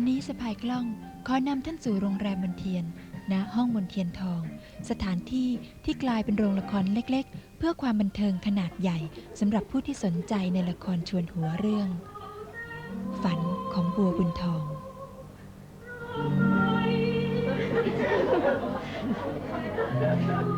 วันนี้สะพายกล้องขอนำท่านสู่โรงแรมมนเทียนณห้องมนเทียนทอง สถานที่ที่กลายเป็นโรงละครเล็กๆ เพื่อความบันเทิงขนาดใหญ่สำหรับผู้ที่สนใจในละครชวนหัวเรื่อง ฝันของบัวบุญทองขอ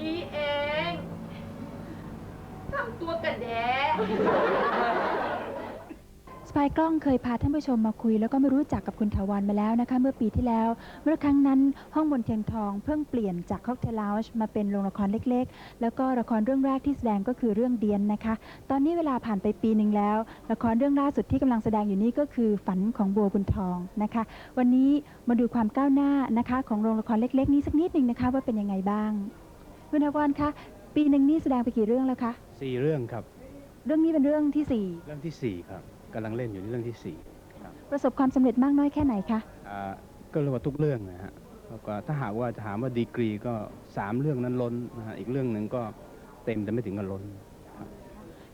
ก็บดีเองทำตัวกระแดะสปายกล้องเคยพาท่านผู้ชมมาคุย แล้วก็ไม่รู้จักกับคุณถาวรมาแล้วนะคะ เมื่อปีที่แล้ว เมื่อครั้งนั้นห้องบนเทียนทองเพิ่งเปลี่ยนจากค็อกเทลลาวช์มาเป็นโรงละครเล็กๆ แล้วก็ละครเรื่องแรกที่แสดงก็คือเรื่องเดียนนะคะ ตอนนี้เวลาผ่านไปปีหนึ่งแล้ว ละครเรื่องล่าสุดที่กำลังแสดงอยู่นี้ก็คือฝันของบัวบุญทองนะคะ วันนี้มาดูความก้าวหน้านะคะ ของโรงละครเล็ก ๆ นี้สักนิดหนึ่งนะคะว่าเป็นยังไงบ้าง คุณถาวรคะปีหนึ่งนี่แสดงไปกี่เรื่องแล้วคะสี่เรื่องครับ เรื่องนี้เป็นเรื่องที่สี่เรื่องที่สี่ครับกำลังเล่นอยู่ในเรื่องที่สี่ประสบความสำเร็จมากน้อยแค่ไหนคะอ่าก็เรียกว่าทุกเรื่องนะฮะแล้วก็ถ้าหากว่าจะถามว่าดีกรีก็สามเรื่องนั้นล้นนะฮะอีกเรื่องหนึ่งก็เต็มแต่ไม่ถึงกับล้น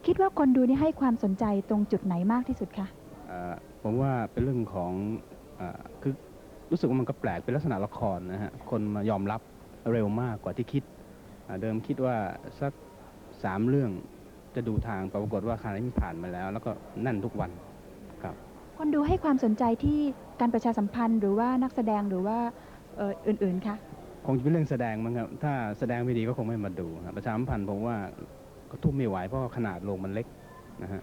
คิดว่าคนดูนี่ให้ความสนใจตรงจุดไหนมากที่สุดคะอ่าผมว่าเป็นเรื่องของอาคือรู้สึกว่ามันก็แปลกเป็นลักษณะละครนะฮะคนมายอมรับเร็วมากกว่าที่คิดอ่า เดิมคิดว่าสักสามเรื่องจะดูทางปรากฏว่าคราวนี้ผ่านมาแล้ว แล้วก็แน่นทุกวันครับ คนดูให้ความสนใจที่การประชาสัมพันธ์หรือว่านักแสดงหรือว่าเอ่ออื่นๆคะคงจะเป็นเรื่องแสดงมั้งครับ ถ้าแสดงไม่ดีก็คงไม่มาดูครับประชาสัมพันธ์ผมว่าก็ทุ่มไม่ไหวเพราะว่าขนาดโรงมันเล็กนะฮะ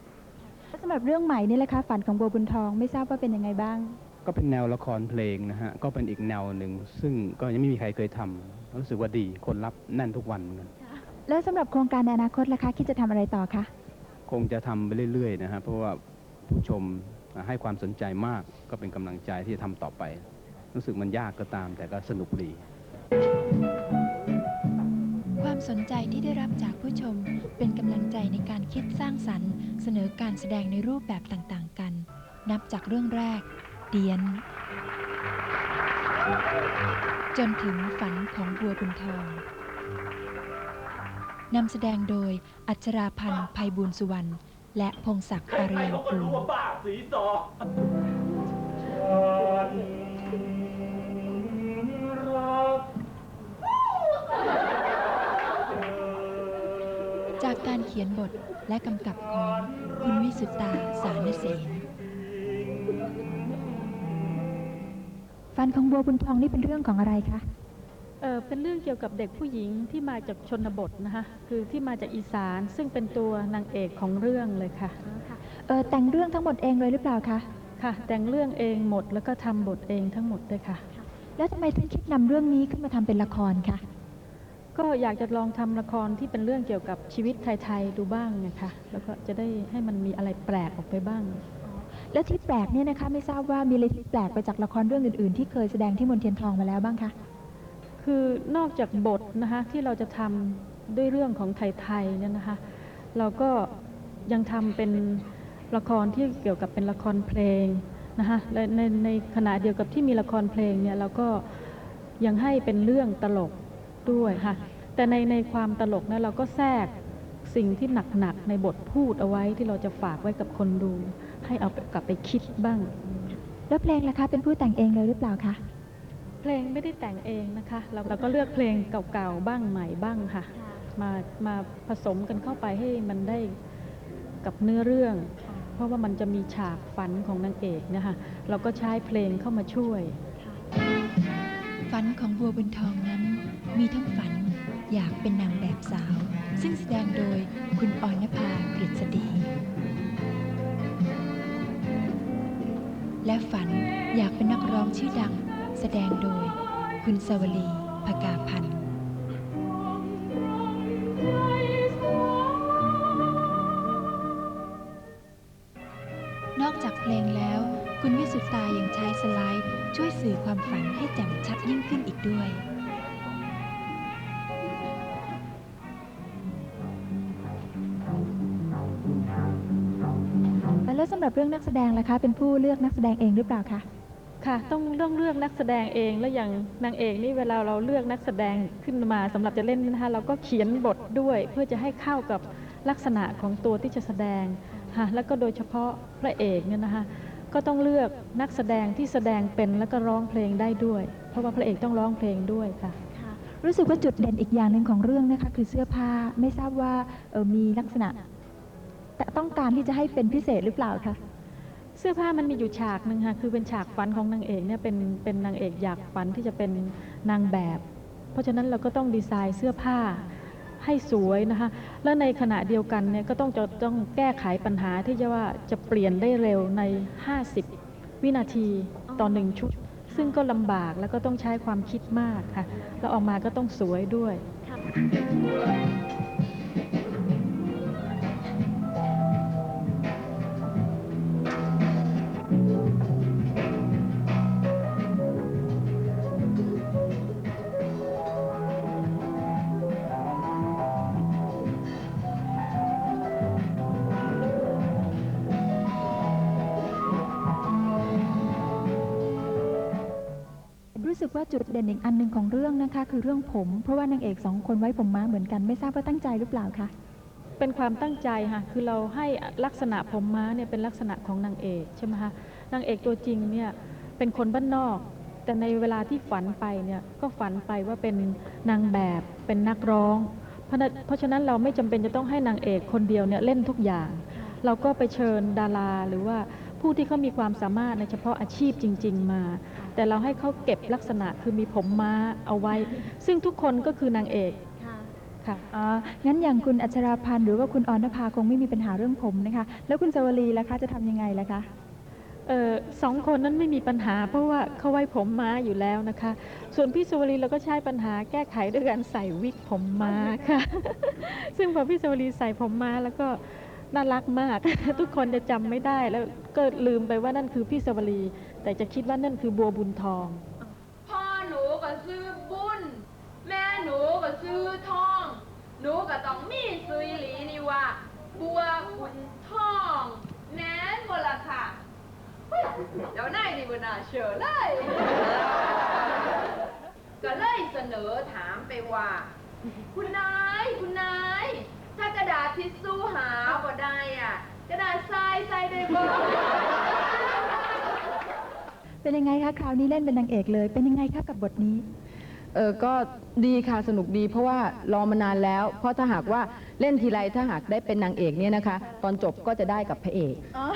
แล้วสำหรับเรื่องใหม่นี่แหละคะฝันของบัวบุญทองไม่ทราบว่าเป็นยังไงบ้าง ก็เป็นแนวละครเพลงนะฮะ ก็เป็นอีกแนวหนึ่ง ซึ่งก็ยังไม่มีใครเคยทำรู้สึกว่าดีคนรับแน่นทุกวันเหมือนกันแล้วสำหรับโครงการในอนาคตล่ะคะคิดจะทำอะไรต่อคะคงจะทำไปเรื่อยๆนะฮะเพราะว่าผู้ชมให้ความสนใจมากก็เป็นกำลังใจที่จะทำต่อไป รู้สึกมันยากก็ตามแต่ก็สนุกดี ความสนใจที่ได้รับจากผู้ชม เป็นกำลังใจในการคิดสร้างสรรค์ เสนอการแสดงในรูปแบบต่างๆกัน นับจากเรื่องแรก เดียน จนถึงฝันของบัวบุญทองนำแสดงโดยอัชราพันธ์ภัยบูลย์สุวรรณและพงศักดิ์อารยางกูลบ้าสีต่อจากการเขียนบทและกำกับของคุณวิสุตตาสารเสน ฝันของบัวบุญทองนี่เป็นเรื่องของอะไรคะเออเป็นเรื่องเกี่ยวกับเด็กผู้หญิงที่มาจากชนบทนะคะคือที่มาจากอีสานซึ่งเป็นตัวนางเอกของเรื่องเลยค่ะเออแต่งเรื่องทั้งหมดเองเลยหรือเปล่าคะค่ะ แต่งเรื่องเองหมดแล้วก็ทำบทเองทั้งหมดด้วยค่ะ แล้วทำไมถึงคิดนำเรื่องนี้ขึ้นมาทำเป็นละครคะก็อยากจะลองทำละครที่เป็นเรื่องเกี่ยวกับชีวิตไทยๆดูบ้างนะคะแล้วก็จะได้ให้มันมีอะไรแปลกออกไปบ้าง แล้วที่แปลกเนี่ยนะคะไม่ทราบว่ามีอะไรที่แปลกไปจากละครเรื่องอื่นๆ ที่เคยแสดงที่มนเทียนทองมาแล้วบ้างคะคือนอกจากบทนะคะที่เราจะทำด้วยเรื่องของไทยๆเนี่ยนะคะเราก็ยังทำเป็นละครที่เกี่ยวกับเป็นละครเพลงนะคะและในในขณะเดียวกับที่มีละครเพลงเนี่ยเราก็ยังให้เป็นเรื่องตลกด้วยค่ะแต่ในในความตลกนะเราก็แทรกสิ่งที่หนักๆในบทพูดเอาไว้ที่เราจะฝากไว้กับคนดู ให้เอากลับไปคิดบ้าง แล้วเพลงล่ะคะเป็นผู้แต่งเองเลยหรือเปล่าคะเพลงไม่ได้แต่งเองนะคะ เราเราก็เลือกเพลงเก่าๆบ้างใหม่บ้างค่ะ มามาผสมกันเข้าไปให้มันได้กับเนื้อเรื่อง เพราะว่ามันจะมีฉากฝันของนางเอกนะคะเราก็ใช้เพลงเข้ามาช่วย ฝันของบัวบุญทองนั้น มีทั้งฝันอยากเป็นนางแบบสาว ซึ่งแสดงโดยคุณออนภากฤษฎี และฝันอยากเป็นนักร้องชื่อดัง แสดงโดย คุณสวลีภกาพันธ์นอกจากเพลงแล้ว คุณวิสุตตายังใช้สไลด์ ช่วยสื่อความฝันให้แจ่มชัดยิ่งขึ้นอีกด้วย แล้วสำหรับเรื่องนักแสดงล่ะคะ เป็นผู้เลือกนักแสดงเองหรือเปล่าคะ ค่ะ ต้องเรื่องเลือกนักแสดงเองแล้วอย่างนางเอกนี่เวลาเราเลือกนักแสดงขึ้นมาสำหรับจะเล่นนี่นะคะเราก็เขียนบทด้วยเพื่อจะให้เข้ากับลักษณะของตัวที่จะแสดงค่ะแล้วก็โดยเฉพาะพระเอกเนี่ยนะคะก็ต้องเลือกนักแสดงที่แสดงเป็นแล้วก็ร้องเพลงได้ด้วย เพราะว่าพระเอกต้องร้องเพลงด้วยค่ะ รู้สึกว่าจุดเด่นอีกอย่างหนึ่งของเรื่องนะคะคือเสื้อผ้าไม่ทราบว่าเอ่อมีลักษณะแต่ ต้องการที่จะให้เป็นพิเศษหรือเปล่าคะเสื้อผ้ามันมีอยู่ฉากหนึ่งค่ะคือเป็นฉากฝันของนางเอกเนี่ยเป็นเป็นนางเอกอยากฝันที่จะเป็นนางแบบ เพราะฉะนั้นเราก็ต้องดีไซน์เสื้อผ้าให้สวยนะคะและในขณะเดียวกันเนี่ยก็ต้องจะต้องแก้ไขปัญหาที่จะว่าจะเปลี่ยนได้เร็วใน 50 วินาทีต่อหนึ่งชุด ซึ่งก็ลำบากแล้วก็ต้องใช้ความคิดมากค่ะแล้วออกมาก็ต้องสวยด้วย สึกว่าจุดเด่นอีกอันหนึ่งของเรื่องนะคะ คือเรื่องผม เพราะว่านางเอกสองคนไว้ผมม้าเหมือนกันไม่ทราบว่าตั้งใจหรือเปล่าคะเป็นความตั้งใจค่ะคือเราให้ลักษณะผมม้าเนี่ยเป็นลักษณะของนางเอกใช่ไหมคะนางเอกตัวจริงเนี่ยเป็นคนบ้านนอก แต่ในเวลาที่ฝันไปเนี่ยก็ฝันไปว่าเป็นนางแบบเป็นนักร้อง เพราะฉะนั้นเพราะฉะนั้นเราไม่จำเป็นจะต้องให้นางเอกคนเดียวเนี่ยเล่นทุกอย่าง เราก็ไปเชิญดาราหรือว่าผู้ที่เขามีความสามารถในเฉพาะอาชีพจริง ๆ มา แต่เราให้เขาเก็บลักษณะคือมีผมม้าเอาไว้ ซึ่งทุกคนก็คือนางเอกค่ะอ๋องั้นอย่างคุณอัชราพันธ์หรือว่าคุณออนภาคงไม่มีปัญหาเรื่องผมนะคะ แล้วคุณสวลีล่ะคะจะทำยังไงล่ะคะ เออสองคนนั้นไม่มีปัญหา เพราะว่าเขาไว้ผมม้าอยู่แล้วนะคะ ส่วนพี่สุวรีเราก็ใช้ปัญหาแก้ไขด้วยการใส่วิกผมม้าค่ะ ซึ่งพอพี่สุวรีใส่ผมม้าแล้วก็ น่ารักมาก ทุกคนจะจำไม่ได้แล้วก็ลืมไปว่านั่นคือพี่สวรี แต่จะคิดว่านั่นคือบัวบุญทอง พ่อหนูก็ซื้อบุญ แม่หนูก็ซื้อทอง หนูก็ต้องมีซื้อหลีนี่ว่า บัวบุญทองแน่นหมดละค่ะเฮ้ยเดี๋ยวนายนี่บน่าเชื่อเลย ก็เลยเสนอถามไปว่า คุณนายคุณนาย ถ้ากระดาษทิชชู่หาบ่ได้อะ กระดาษทรายใส่ได้บ่เป็นยังไงคะคราวนี้เล่นเป็นนางเอกเลย เป็นยังไงคะกับบทนี้ เออก็ดีค่ะสนุกดี เพราะว่ารอมานานแล้ว เพราะถ้าหากว่าเล่นทีไรถ้าหากได้เป็นนางเอกเนี่ยนะคะ ตอนจบก็จะได้กับพระเอก อ๋อ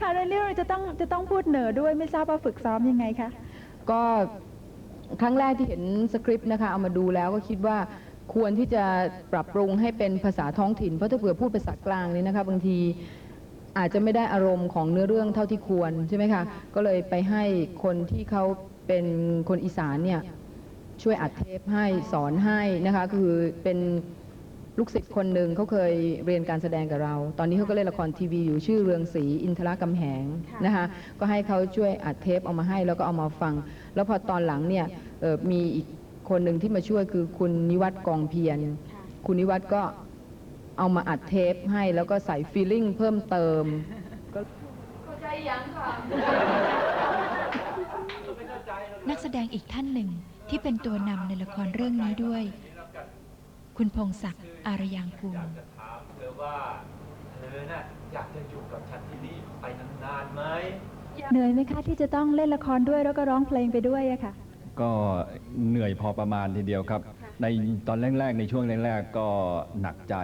ค่ะเรื่องนี้เราจะต้องจะต้องพูดเหนือด้วยไม่ทราบว่าฝึกซ้อมยังไงคะ ก็ครั้งแรกที่เห็นสคริปต์นะคะ เอามาดูแล้วก็คิดว่า ควรที่จะปรับปรุงให้เป็นภาษาท้องถิ่น เพราะถ้าเผื่อพูดภาษากลางนี่นะคะบางทีอาจจะไม่ได้อารมณ์ของเนื้อเรื่องเท่าที่ควรใช่ไหมคะก็เลยไปให้คนที่เขาเป็นคนอีสานเนี่ยช่วยอัดเทปให้สอนให้นะคะคือเป็นลูกศิษย์คนหนึ่งเขาเคยเรียนการแสดงกับเรา ตอนนี้เขาก็เล่นละครทีวีอยู่ชื่อเรืองศรีอินทรกำแหงนะคะก็ให้เขาช่วยอัดเทปเอามาให้แล้วก็เอามาฟัง แล้วพอตอนหลังเนี่ยมีอีก คนหนึ่งที่มาช่วยคือคุณนิวัตกองเพียรคุณนิวัตก็เอามาอัดเทปให้แล้วก็ใส่ฟีลลิ่งเพิ่มเติมเข้าใจยังค่ะนักแสดงอีกท่านหนึ่งที่เป็นตัวนำในละครเรื่องนี้ด้วย คุณพงศักดิ์อารยางกูลจะถามเธอว่าเธอน่ะอยากจะอยู่กับฉันที่นี่ไปนานๆไหมเหนื่อยไหมคะที่จะต้องเล่นละครด้วยแล้วก็ร้องเพลงไปด้วยอะค่ะ ก็เหนื่อยพอประมาณทีเดียวครับ ในตอนแรกๆ ในช่วงแรกๆก็หนักใจ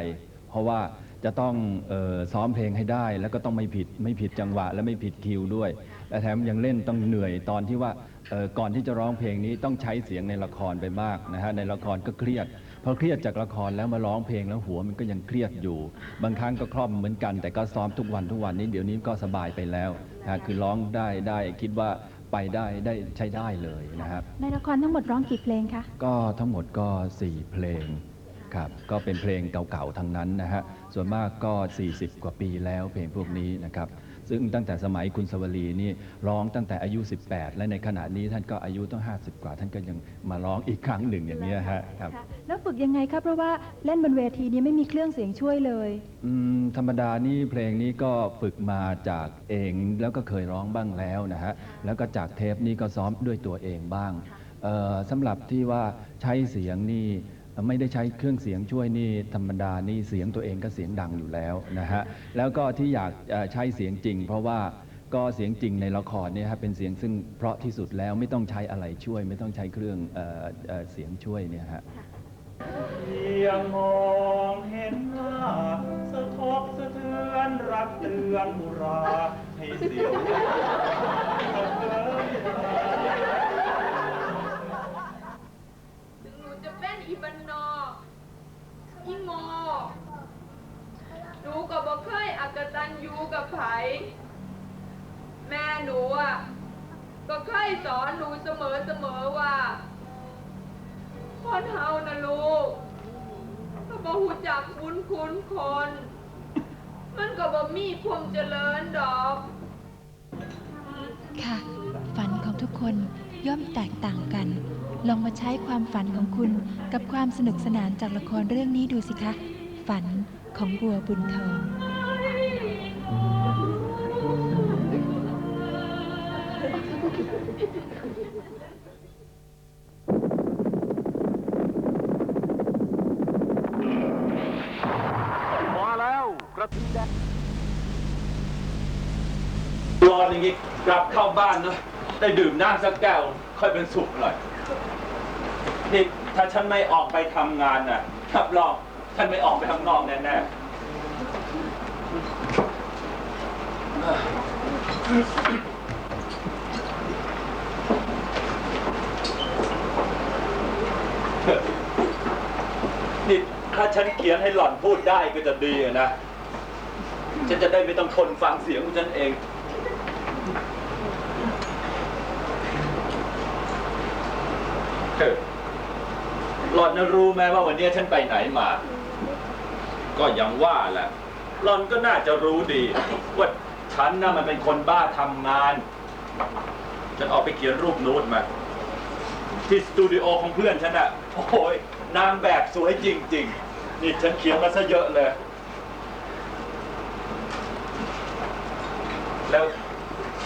เพราะว่าจะต้องเออซ้อมเพลงให้ได้ แล้วก็ต้องไม่ผิดไม่ผิดจังหวะ และไม่ผิดคิวด้วย และแถมยังเล่นต้องเหนื่อยตอนที่ว่าเออก่อนที่จะร้องเพลงนี้ต้องใช้เสียงในละครไปมากนะฮะในละครก็เครียดพอเครียดจากละครแล้วมาร้องเพลงแล้วหัวมันก็ยังเครียดอยู่ บางครั้งก็คล่อมเหมือนกัน แต่ก็ซ้อมทุกวันทุกวันนี้เดี๋ยวนี้ก็สบายไปแล้วนะฮะคือร้องได้ได้คิดว่า ไปได้ได้ใช้ได้เลยนะครับ ในละครทั้งหมดร้องกี่เพลงคะ ก็ทั้งหมดก็ 4 เพลงครับก็เป็นเพลงเก่าๆทั้งนั้นนะฮะส่วนมากก็ 40 กว่าปีแล้วเพลงพวกนี้นะครับ ซึ่งซึ่งตั้งแต่สมัยคุณสวลีนี่ร้องตั้งแต่อายุ 18 และในขณะนี้ท่านก็อายุต้อง 50 กว่า ท่านก็ยังมาร้องอีกครั้งหนึ่งอย่างนี้ยฮะครับ ค่ะแล้วฝึกยังไงครับเพราะว่าเล่นบนเวทีนี้ไม่มีเครื่องเสียงช่วยเลย อืมธรรมดานี่เพลงนี้ก็ฝึกมาจากเองแล้วก็เคยร้องบ้างแล้วนะฮะแล้วก็จากเทปนี้ก็ซ้อมด้วยตัวเองบ้างเอ่อสำหรับที่ว่าใช้เสียงนี่ ไม่ได้ใช้เครื่องเสียงช่วยนี่ธรรมดานี่เสียงตัวเองก็เสียงดังอยู่แล้วนะฮะแล้วก็ที่อยากใช้เสียงจริง เพราะว่าก็เสียงจริงในละครเนี่ยฮะเป็นเสียงซึ่งเพราะที่สุดแล้วไม่ต้องใช้อะไรช่วย ไม่ต้องใช้เครื่องเออเออเสียงช่วยเนี่ยฮะเพียงมองเห็นหน้าสะทกสะเทือนรักเตือนบุราให้เสียวสะเน ถึงหนูจะเป็นอีบันนอกอีโมหนู ก็บอกเคยอักตันยูกับไผแม่หนูอะก็เคยสอนหนูเสมอเสมอว่าคนเฮานะลูกถ้าบ่หูจักบุญคุณคน มันก็บ่มีความเจริญดอก ค่ะ ฝันของทุกคนย่อมแตกต่างกัน ลองมาใช้ความฝันของคุณกับความสนุกสนานจากละครเรื่องนี้ดูสิคะ ฝัน ของบัวบุญทองมาแล้วกระทิงแดงรอนอย่างงี้กลับเข้าบ้านนะได้ดื่มน้ำสักแก้วค่อยเป็นสุขหน่อยนี่ถ้าฉันไม่ออกไปทำงานน่ะรับรอง ฉันไม่ออกไปข้างนอกแน่ๆนี่ถ้าฉันเขียนให้หล่อนพูดได้ก็จะดีนะ ฉันจะได้ไม่ต้องทนฟังเสียงของฉันเองเหล่อนนะรู้ไหมว่าวันนี้ฉันไปไหนมา ก็ยังว่าแหละหลอนก็น่าจะรู้ดี ว่าฉันน่ะมันเป็นคนบ้าทำงาน ฉันออกไปเขียนรูปนูดมา ที่สตูดิโอของเพื่อนฉันอะโอ้ยนางแบบสวยจริง ๆ นี่ฉันเขียนมาซะเยอะเลย แล้ว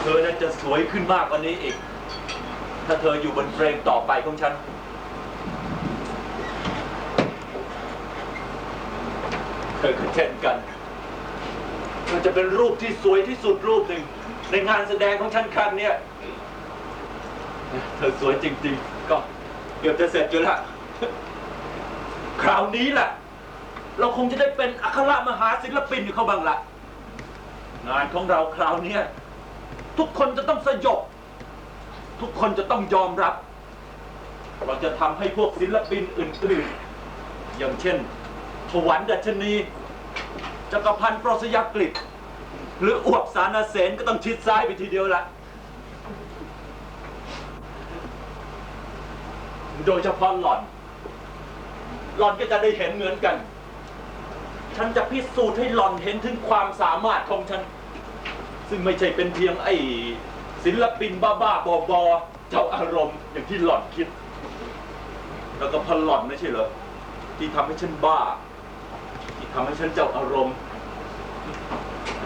เธอน่าจะสวยขึ้นมากกว่านี้อีก ถ้าเธออยู่บนเฟรมต่อไปของฉัน เธ อก็เช่นกันเธอจะเป็นรูปที่สวยที่สุดรูปหนึ่ง ในงานแสดงของฉันครั้งเนี้ยเธอสวยจริง ๆ ก็เกือบจะเสร็จอยู่ละคราวนี้แหละเราคงจะได้เป็นอัครมหาศิลปินอยู่เขาบ้างละงานของเราคราวเนี้ยทุกคนจะต้องสยบ ทุกคนจะต้องยอมรับ เราจะทำให้พวกศิลปินอื่นๆ อย่างเช่น ถวันดัชนี จักรพันธ์โปรสยากฤษหรืออวบสารเสนก็ต้องชิดซ้ายไปทีเดียวละโดยเฉพาะหล่อน หล่อนก็จะได้เห็นเหมือนกัน ฉันจะพิสูจน์ให้หล่อนเห็นถึงความสามารถของฉัน ซึ่งไม่ใช่เป็นเพียงไอ้ศิลปินบ้าๆบอๆเจ้าอารมณ์อย่างที่หล่อนคิด แล้วก็พอหล่อนไม่ใช่เหรอที่ทำให้ฉันบ้า ที่ทำให้ฉันเจ้าอารมณ์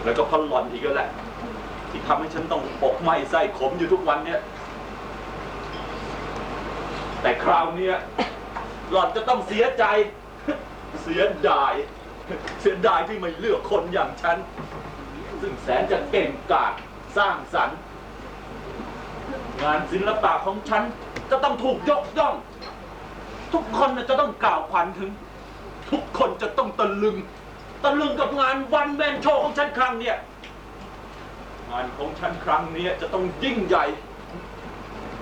แล้วก็พอหลอนอีกแล้วแหละ ที่ทำให้ฉันต้องอกไหม้ไส้ขมอยู่ทุกวันเนี่ย แต่คราวเนี้ยหลอนจะต้องเสียใจ เสียดาย เสียดายที่ไม่เลือกคนอย่างฉัน ซึ่งแสนจะเก่งกาจสร้างสรรค์ งานศิลปะของฉันจะต้องถูกยกย่อง ทุกคนจะต้องกล่าวขวัญถึง ทุกคนจะต้องตะลึง ตะลึงกับงานวันแมนโชว์ของฉันครั้งเนี้ยงานของฉันครั้งเนี้ยจะต้องยิ่งใหญ่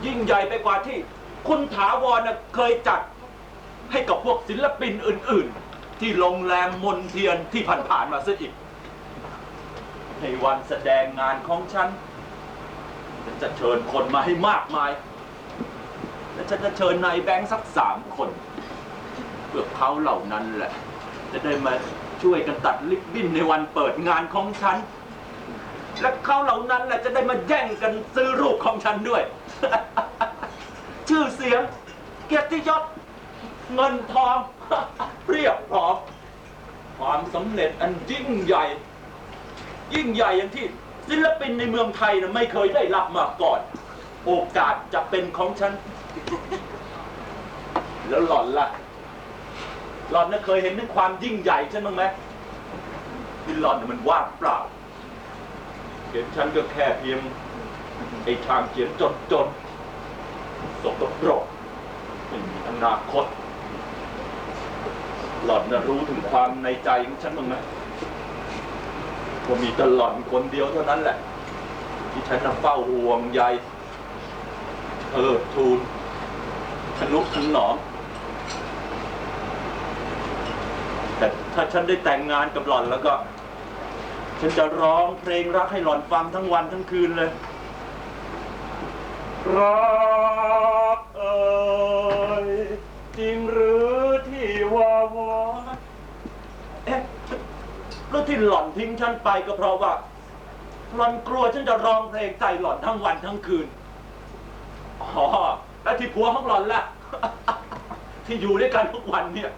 ยิ่งใหญ่ไปกว่าที่ คุณถาวรน่ะเคยจัดให้กับพวกศิลปินอื่น ๆ ที่โรงแรมมนเทียนที่ผ่านๆมาซะอีก ในวันแสดงงานของฉันฉันจะเชิญคนมาให้มากมาย และฉันจะเชิญนายแบงค์สักสามคน เพื่อเขาเหล่านั้นแหละ จะได้มาช่วยกันตัดลิบบิ้นในวันเปิดงานของฉัน และเขาเหล่านั้นแหละจะได้มาแย่งกันซื้อรูปของฉันด้วย ชื่อเสียง เกียรติยศเงินทองเรียบพร้อมความสำเร็จอันยิ่งใหญ่ ยิ่งใหญ่อย่างที่ศิลปินในเมืองไทยนะไม่เคยได้รับมาก่อน โอกาสจะเป็นของฉัน แล้วหล่อนล่ะ หล่อนน่ะเคยเห็นถึงความยิ่งใหญ่ฉันบ้างไหมที่หล่อนน่ะมันว่างเปล่า เห็นฉันก็แค่เพียงไอ้ทางเขียนจนจนๆสกปรกไม่มีอนาคต หล่อนน่ะรู้ถึงความในใจของฉันบ้างไหมว่ามีแต่หล่อนคนเดียวเท่านั้นแหละ ที่ฉันน่ะเฝ้าห่วงใยเออทูลทนุถนอม แต่ ถ้าฉันได้แต่งงานกับหล่อนแล้วก็ ฉันจะร้องเพลงรักให้หล่อนฟังทั้งวันทั้งคืนเลย รักเอ่ยจริงหรือที่ว่าวอนเอ๊ะแล้วที่หล่อนทิ้งฉันไปก็เพราะว่าหล่อนกลัวฉันจะร้องเพลงใจหล่อนทั้งวันทั้งคืนอ๋อแล้วที่ผัวของหล่อนล่ะ ที่อยู่ด้วยกันทุกวันเนี่ย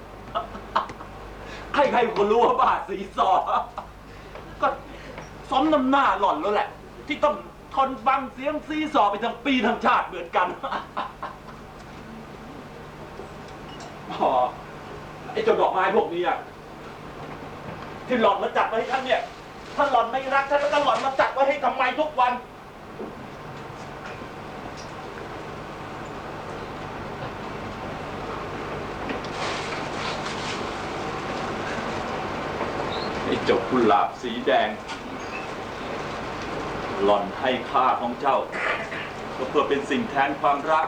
ใครๆก็รู้ว่าบ้าสีซอ ก็สมน้ำหน้าหล่อนแล้วแหละ ที่ต้องทนฟังเสียงซีซอไปทั้งปีทั้งชาติเหมือนกัน อ๋อไอ้เจ้าดอกไม้พวกนี้อะที่หล่อนมาจัดไว้ให้ฉันเนี่ย ถ้าหล่อนไม่รักฉันแล้วก็หล่อนมาจัดไว้ให้ทำไมทุกวัน ไอ้เจ้ากุหลาบสี แดง หล่อนให้ค่าของเจ้าก็เพื่อเป็นสิ่งแทนความรัก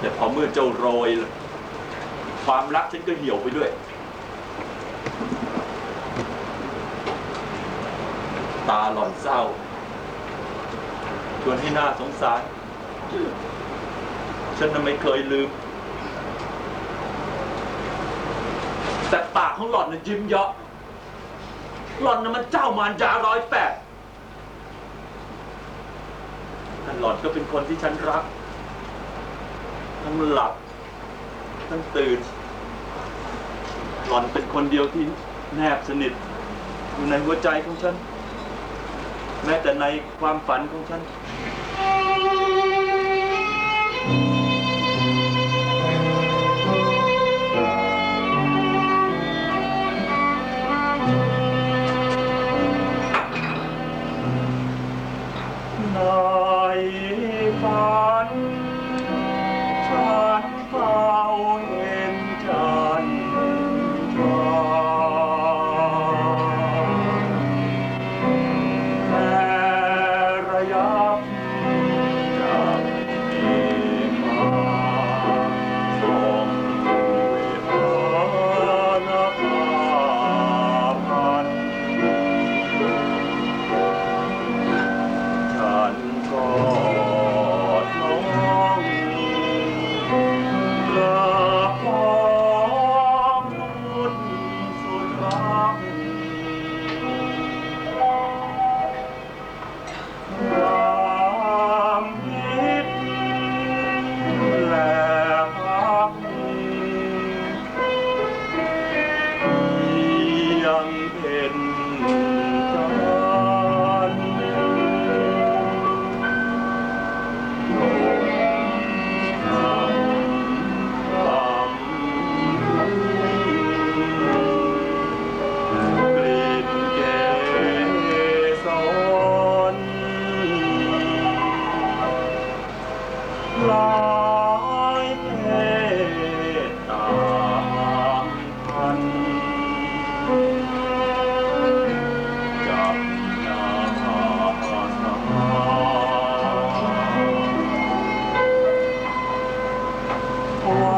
แต่พอเมื่อเจ้าโรย ความรักฉันก็เหี่ยวไปด้วย ตาหล่อนเศร้าชวนให้หน้าสงสาร ฉันน่ะไม่เคยลืม แต่ปากของหล่อนน่ะยิ้มเยาะ หล่อนน่ะมันเจ้ามารยาร้อยแปดแต่หล่อนก็เป็นคนที่ฉันรัก ทั้งหลับ ทั้งตื่น หล่อนเป็นคนเดียวที่แนบสนิท อยู่ในหัวใจของฉันแม้แต่ในความฝันของฉันา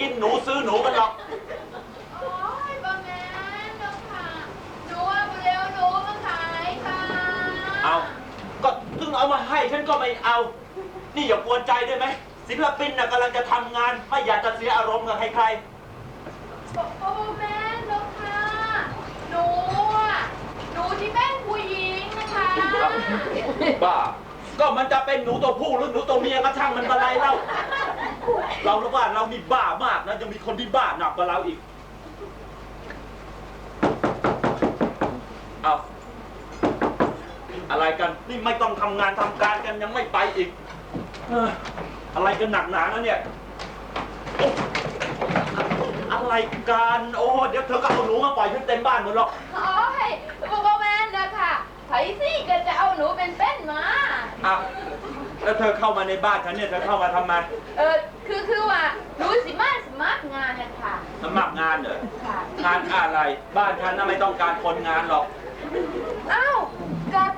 กินหนูซื้อหนูกันหรอกโอ้ยบะแม่นเจ้าค่ะหนูว่าเร็วหนูมาขายค่ะเอาก็ถึงเอามาให้ฉันก็ไม่เอา นี่อย่ากวนใจได้ไหมศิลปินน่ะกำลังจะทำงาน ไม่อยากจะเสียอารมณ์กับใครโอ้แม่นเจ้าค่ะหนูอะหนูที่เป็นผู้หญิงนะคะ ๆบ้า ก็มันจะเป็นหนูตัวผู้หรือหนูตัวเมียก็ช่างมันอะไรเล่า เรารู้ว่าเรานี่บ้ามากนะยังมีคนที่บ้าหนักกว่าเราอีก เอาอะไรกันนี่ไม่ต้องทำงานทำการกันยังไม่ไปอีกเอ้ออะไรกันหนักหนานะเนี่ยโอ๊ะอะไรกันโอ้เดี๋ยวเธอก็เอาหนูมาปล่อยฉันเต็มบ้านหมดหรอก โอ้ยบะแม่นนะคะไผสิก็จะเอาหนูเป็นเป็นมา อะ แล้วเธอเข้ามาในบ้านฉันเนี่ยเธอเข้ามาทำไมเออคือคือว่าหนูสิมาสมัครงานนะคะสมัครงานเหรอค่ะงานอะไร บ้านฉันน่ะไม่ต้องการคนงานหรอกอ้าวกับ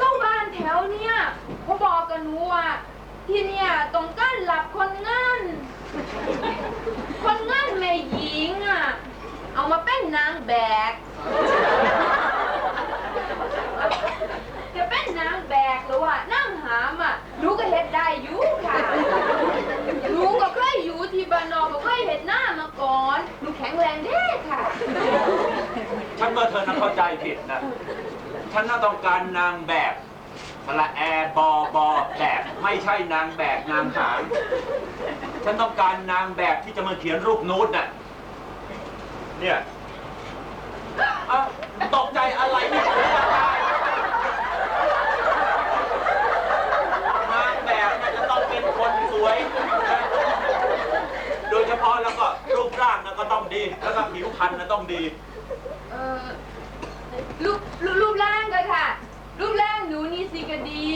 ก็บ้านแถวเนี่ยเขาบอกกับหนูว่าที่เนี่ยต้องการหลับคนงาน คนงานแม่หญิงอะเอามาเป็นนางแบกจะเป็ นนางแบกหรือว่านั่งหามอะหนูก็เฮ็ดได้อยู่ค่ะหนูก็เคยอยู่ที่บ้านนอกก็เคยเฮ็ดหน้ามาก่อนหนูแข็งแรงเด้ค่ะ ฉันว่าเธอน่ะเข้าใจผิดนะฉันน่าต้องการนางแบบสละแอร์บอบอแบบไม่ใช่นางแบบนางหางฉันต้องการนางแบบที่จะมาเขียนรูปนูดน่ะเนี่ยอ้าตกใจอะไรเนี่ยนางแบบน่ะจะต้องเป็นคนสวยนะโดยเฉพาะแล้วก็รูปร่างนะก็ต้อง ดี แล้วก็ผิวพรรณนะต้องดีเออรูปรูปรูปร่างก็ค่ะ รูปร่างหนูนี่สิก็ดี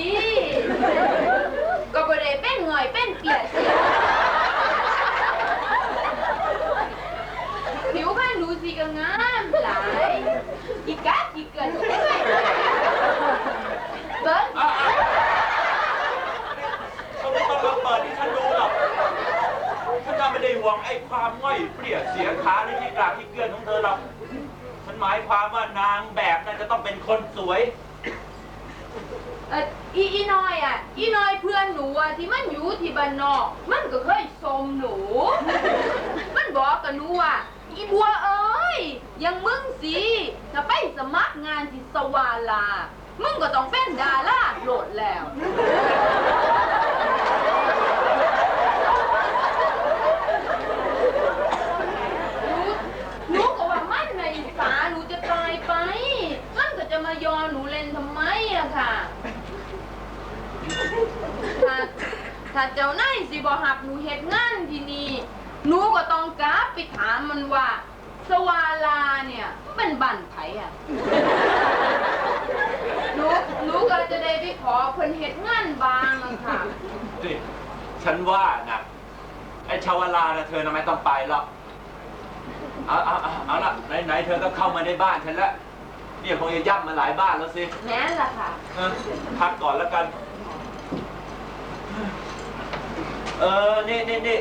ก็บ่ได้เป็นหง่อยเป็นเปียกสิผิวพรรณหนูสิก็งามหลายอีกัดอีเกินเบิ้ง อะอะเขาไม่ต้องมาเปิดให้ฉันดูหรอกฉันจะไม่ได้ หวงไอ้ความง่อยเปลี่ยเสียขาหรือที่กลาที่เกลื่อนของเธอหรอกฉันหมายความว่านางแบบนั้นจะต้องเป็นคนสวย เอออีอีน้อยอะ อีน้อยเพื่อนหนูอะที่มันอยู่ที่บ้านนอก มันก็เคยชมหนู มันบอกกับหนูว่าอีบัวเอ้ยอยังมึงสิถ้าไปสมัครงานที่สวาลา มึงก็ต้องเป็นดาราโหลดแล้ว หนูหนูก็ว่ามันในสาหนูจะตายไป มันก็จะมายอหนูเล่นทำไมอะค่ะ ถ้าถ้าเจ้านายสิบ่หับหนูเฮ็ดงานที่นี่หนูก็ต้องกลับไปถามมันว่า สวาลาเนี่ยเป็นบ้านไผอะหนูหนูก็จะได้ไปขอเพิ่นเฮ็ดงานบางอะค่ะ นี่ฉันว่านะไอ้ชาวลานะเธอนะไม่ต้องไปหรอกเอาเอาเอาเอาละไหนๆเธอก็เข้ามาในบ้านฉันแล้วเนี่ยคงจะย่ำมาหลายบ้านแล้วสิแม่นล่ะค่ะ เออพักก่อนแล้วกัน เออ นี่นี่นี่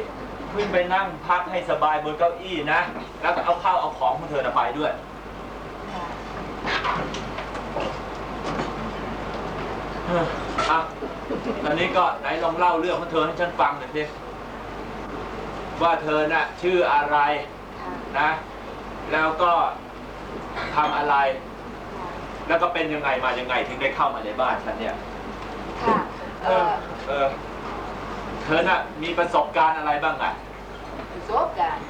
ขึ้นไปนั่งพักให้สบายบนเก้าอี้นะ แล้วก็เอาข้าวเอาของของเธอนะไปด้วย เอออะตอนนี้ก็ไหนลองเล่าเรื่องของเธอให้ฉันฟังหน่อยสิว่าเธอน่ะชื่ออะไรนะ แล้วก็ทำอะไร แล้วก็เป็นยังไงมายังไงถึงได้เข้ามาในบ้านฉันเนี่ย ค่ะเออ เออเธอน่ะมีประสบการณ์อะไรบ้างอะประสบการณ์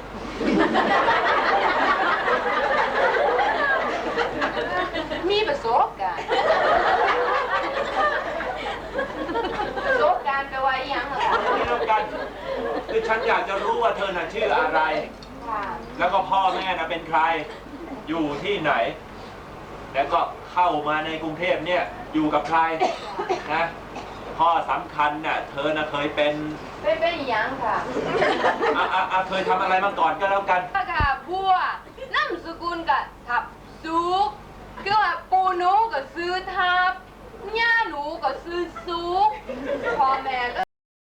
มีประสบการณ์ประสบการณ์แปลว่าอหยังเหรอคะนี่แล้วกันคือฉันอยากจะรู้ว่าเธอน่ะชื่ออะไรค่ะแล้วก็พ่อแม่น่ะเป็นใคร อยู่ที่ไหน แล้วก็เข้ามาในกรุงเทพเนี่ยอยู่กับใครนะ พ่อสำคัญน่ะเธอน่ะเคยเป็นเป็นเป็นอหยังค่ะอะอะอะเคยทำอะไรมาก่อนก็แล้วกัน ค่ะบัวนามสกุลกับทับสุกคือว่าปูหนูก็ซื้อทับย่าหนูก็ซื้อสุกพ่อแม่ก็